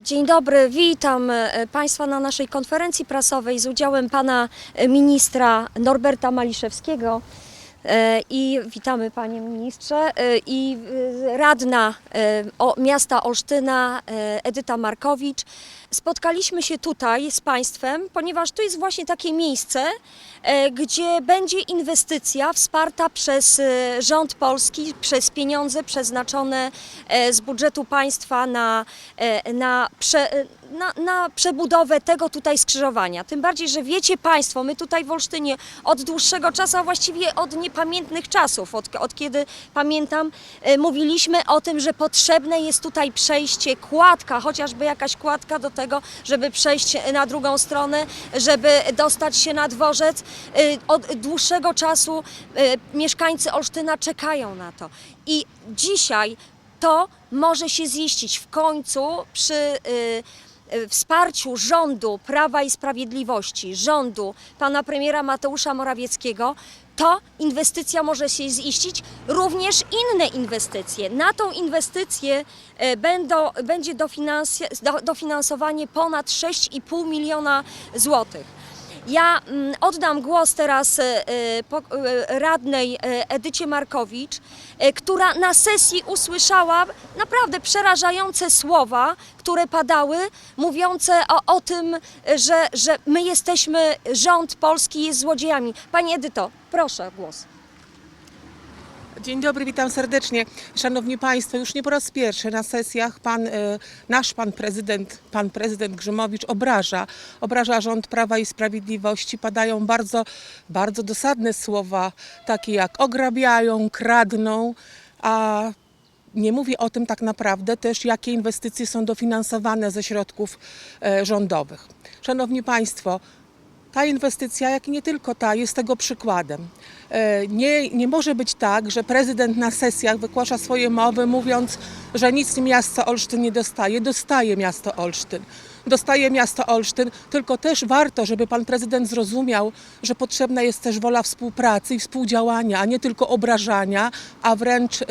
Dzień dobry, witam e, Państwa na naszej konferencji prasowej z udziałem Pana e, Ministra Norberta Maliszewskiego. E, I witamy Panie Ministrze. I radna miasta Olsztyna Edyta Markowicz. Spotkaliśmy się tutaj z Państwem, ponieważ to jest właśnie takie miejsce, e, gdzie będzie inwestycja wsparta przez e, rząd polski, przez pieniądze przeznaczone e, z budżetu państwa na, na, prze, na, na przebudowę tego tutaj skrzyżowania. Tym bardziej, że wiecie Państwo, my tutaj w Olsztynie od dłuższego czasu, a właściwie od niepamiętnych czasów, od, od kiedy pamiętam, mówiliśmy o tym, że potrzebne jest tutaj przejście, kładka, chociażby jakaś kładka do tego, żeby przejść na drugą stronę, żeby dostać się na dworzec. E, Od dłuższego czasu e, mieszkańcy Olsztyna czekają na to. I dzisiaj to może się ziścić w końcu przy y, y, wsparciu rządu Prawa i Sprawiedliwości, rządu pana premiera Mateusza Morawieckiego, to inwestycja może się ziścić, również inne inwestycje. Na tą inwestycję e, będą, będzie dofinans- do- dofinansowanie ponad 6,5 miliona złotych. Ja mm, oddam głos teraz e, e, e, radnej Edycie Markowicz, która na sesji usłyszała naprawdę przerażające słowa, które padały, mówiące o, o tym, że, że my jesteśmy, rząd polski jest złodziejami. Pani Edyto, proszę głos. Dzień dobry, witam serdecznie. Szanowni Państwo, już nie po raz pierwszy na sesjach pan, e, nasz pan prezydent, pan prezydent Grzymowicz obraża, obraża rząd Prawa i Sprawiedliwości. Padają bardzo, bardzo dosadne słowa, takie jak ograbiają, kradną, a nie mówi o tym tak naprawdę też, jakie inwestycje są dofinansowane ze środków e, rządowych. Szanowni Państwo, ta inwestycja, jak i nie tylko ta, jest tego przykładem. E, Nie, nie może być tak, że prezydent na sesjach wygłasza swoje mowy, mówiąc, że nic miasto Olsztyn nie dostaje. Dostaje miasto Olsztyn. Dostaje miasto Olsztyn, tylko też warto, żeby pan prezydent zrozumiał, że potrzebna jest też wola współpracy i współdziałania, a nie tylko obrażania, a wręcz e,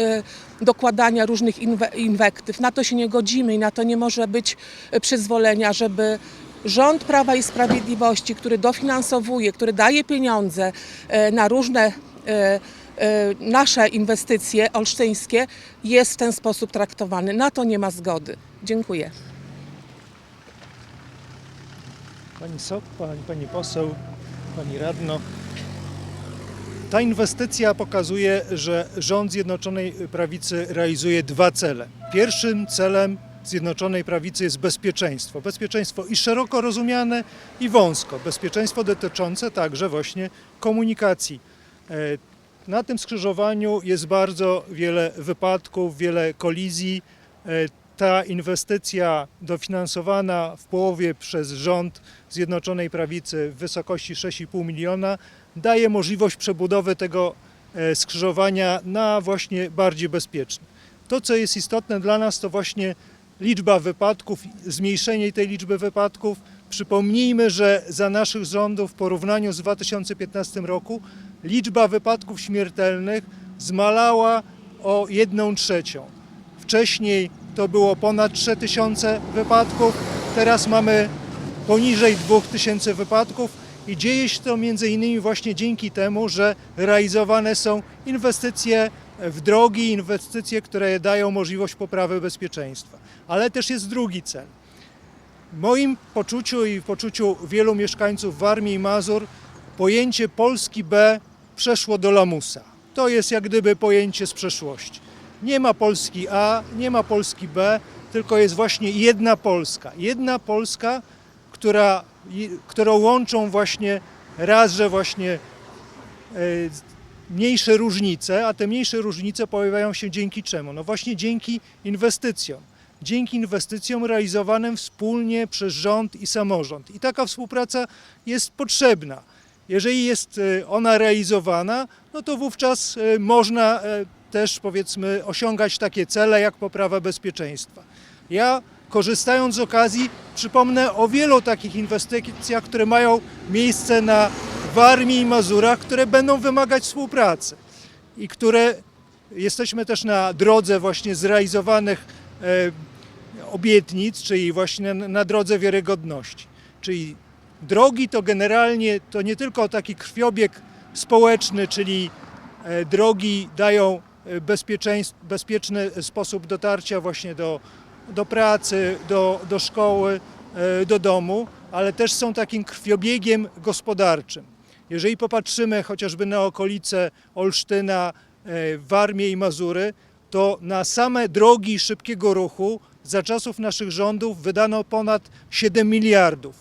dokładania różnych inwe- inwektyw. Na to się nie godzimy i na to nie może być e, przyzwolenia, żeby Rząd Prawa i Sprawiedliwości, który dofinansowuje, który daje pieniądze e, na różne e, e, nasze inwestycje olsztyńskie, jest w ten sposób traktowany. Na to nie ma zgody. Dziękuję. Pani Sok, pani, pani poseł, pani radno. Ta inwestycja pokazuje, że rząd Zjednoczonej Prawicy realizuje dwa cele. Pierwszym celem Zjednoczonej Prawicy jest bezpieczeństwo. Bezpieczeństwo i szeroko rozumiane, i wąsko. Bezpieczeństwo dotyczące także właśnie komunikacji. E, Na tym skrzyżowaniu jest bardzo wiele wypadków, wiele kolizji. E, Ta inwestycja dofinansowana w połowie przez rząd Zjednoczonej Prawicy w wysokości 6,5 miliona daje możliwość przebudowy tego e, skrzyżowania na właśnie bardziej bezpieczne. To, co jest istotne dla nas, to właśnie liczba wypadków, zmniejszenie tej liczby wypadków. Przypomnijmy, że za naszych rządów w porównaniu z 2015 roku liczba wypadków śmiertelnych zmalała o 1 trzecią. Wcześniej to było ponad 3000 wypadków, teraz mamy poniżej 2000 wypadków i dzieje się to między innymi właśnie dzięki temu, że realizowane są inwestycje w drogi, inwestycje, które dają możliwość poprawy bezpieczeństwa. Ale też jest drugi cel. W moim poczuciu i w poczuciu wielu mieszkańców Warmii i Mazur pojęcie Polski B przeszło do lamusa. To jest jak gdyby pojęcie z przeszłości. Nie ma Polski A, nie ma Polski B, tylko jest właśnie jedna Polska. Jedna Polska, która, którą łączą właśnie raz, że właśnie e, mniejsze różnice, a te mniejsze różnice pojawiają się dzięki czemu? No właśnie dzięki inwestycjom. Dzięki inwestycjom realizowanym wspólnie przez rząd i samorząd. I taka współpraca jest potrzebna. Jeżeli jest e, ona realizowana, no to wówczas e, można e, też powiedzmy osiągać takie cele jak poprawa bezpieczeństwa. Ja korzystając z okazji przypomnę o wielu takich inwestycjach, które mają miejsce na Warmii i Mazurach, które będą wymagać współpracy i które jesteśmy też na drodze właśnie zrealizowanych obietnic, czyli właśnie na, drodze wiarygodności. Czyli drogi to generalnie to nie tylko taki krwiobieg społeczny, czyli e, drogi dają e, bezpieczny sposób dotarcia właśnie do, do pracy, do, do szkoły, e, do domu, ale też są takim krwiobiegiem gospodarczym. Jeżeli popatrzymy chociażby na okolice Olsztyna, Warmię i Mazury, to na same drogi szybkiego ruchu za czasów naszych rządów wydano ponad 7 miliardów.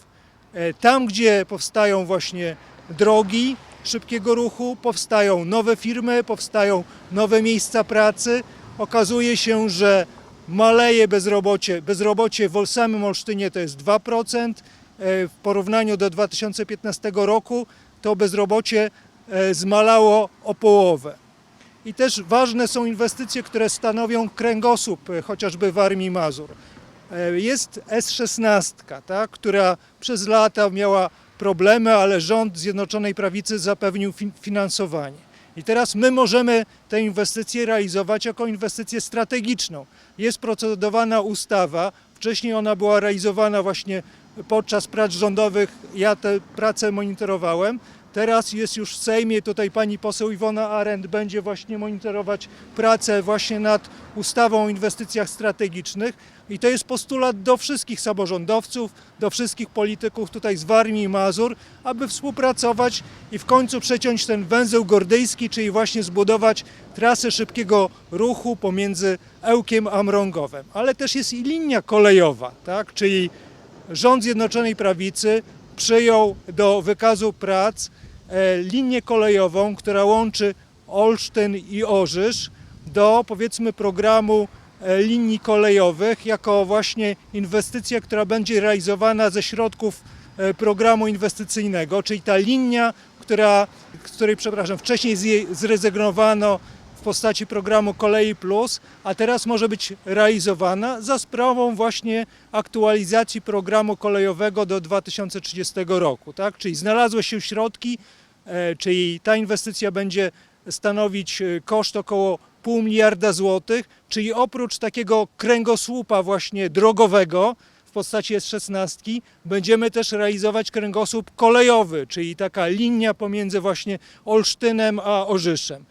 E, Tam, gdzie powstają właśnie drogi szybkiego ruchu, powstają nowe firmy, powstają nowe miejsca pracy. Okazuje się, że maleje bezrobocie. Bezrobocie w samym Olsztynie to jest 2%. E, W porównaniu do 2015 roku to bezrobocie e, zmalało o połowę. I też ważne są inwestycje, które stanowią kręgosłup e, chociażby w Armii Mazur. E, Jest S-16, tak, która przez lata miała problemy, ale rząd Zjednoczonej Prawicy zapewnił fin- finansowanie. I teraz my możemy tę inwestycję realizować jako inwestycję strategiczną. Jest procedowana ustawa, wcześniej ona była realizowana właśnie podczas prac rządowych, ja tę pracę monitorowałem. Teraz jest już w Sejmie, tutaj pani poseł Iwona Arendt będzie właśnie monitorować pracę właśnie nad ustawą o inwestycjach strategicznych i to jest postulat do wszystkich samorządowców, do wszystkich polityków tutaj z Warmii i Mazur, aby współpracować i w końcu przeciąć ten węzeł gordyjski, czyli właśnie zbudować trasę szybkiego ruchu pomiędzy Ełkiem a Mrągowem. Ale też jest i linia kolejowa, tak? czyli rząd Zjednoczonej Prawicy przyjął do wykazu prac linię kolejową, która łączy Olsztyn i Orzysz do powiedzmy programu e, linii kolejowych jako właśnie inwestycja, która będzie realizowana ze środków e, programu inwestycyjnego, czyli ta linia, która, z której przepraszam, wcześniej zrezygnowano postaci programu Kolei Plus, a teraz może być realizowana za sprawą właśnie aktualizacji programu kolejowego do 2030 roku. Tak? Czyli znalazły się środki, e, czyli ta inwestycja będzie stanowić e, koszt około pół miliarda złotych, czyli oprócz takiego kręgosłupa właśnie drogowego w postaci S16 będziemy też realizować kręgosłup kolejowy, czyli taka linia pomiędzy właśnie Olsztynem a Orzyszem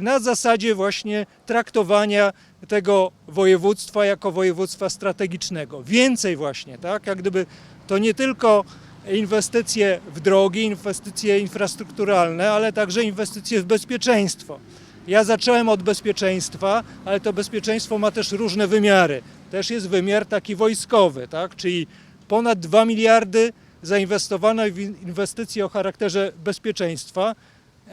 na zasadzie właśnie traktowania tego województwa jako województwa strategicznego. Więcej właśnie, tak? Jak gdyby to nie tylko inwestycje w drogi, inwestycje infrastrukturalne, ale także inwestycje w bezpieczeństwo. Ja zacząłem od bezpieczeństwa, ale to bezpieczeństwo ma też różne wymiary. Też jest wymiar taki wojskowy, tak? czyli ponad 2 miliardy zainwestowano w inwestycje o charakterze bezpieczeństwa.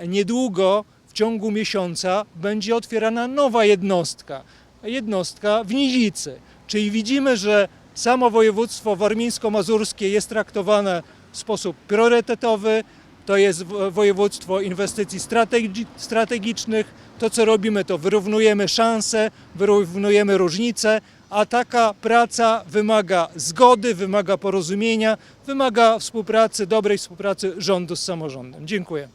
Niedługo ciągu miesiąca będzie otwierana nowa jednostka, jednostka w Nidzicy. Czyli widzimy, że samo województwo warmińsko-mazurskie jest traktowane w sposób priorytetowy, to jest wo- województwo inwestycji strategi- strategicznych. To, co robimy, to wyrównujemy szanse, wyrównujemy różnice, a taka praca wymaga zgody, wymaga porozumienia, wymaga współpracy, dobrej współpracy rządu z samorządem. Dziękuję.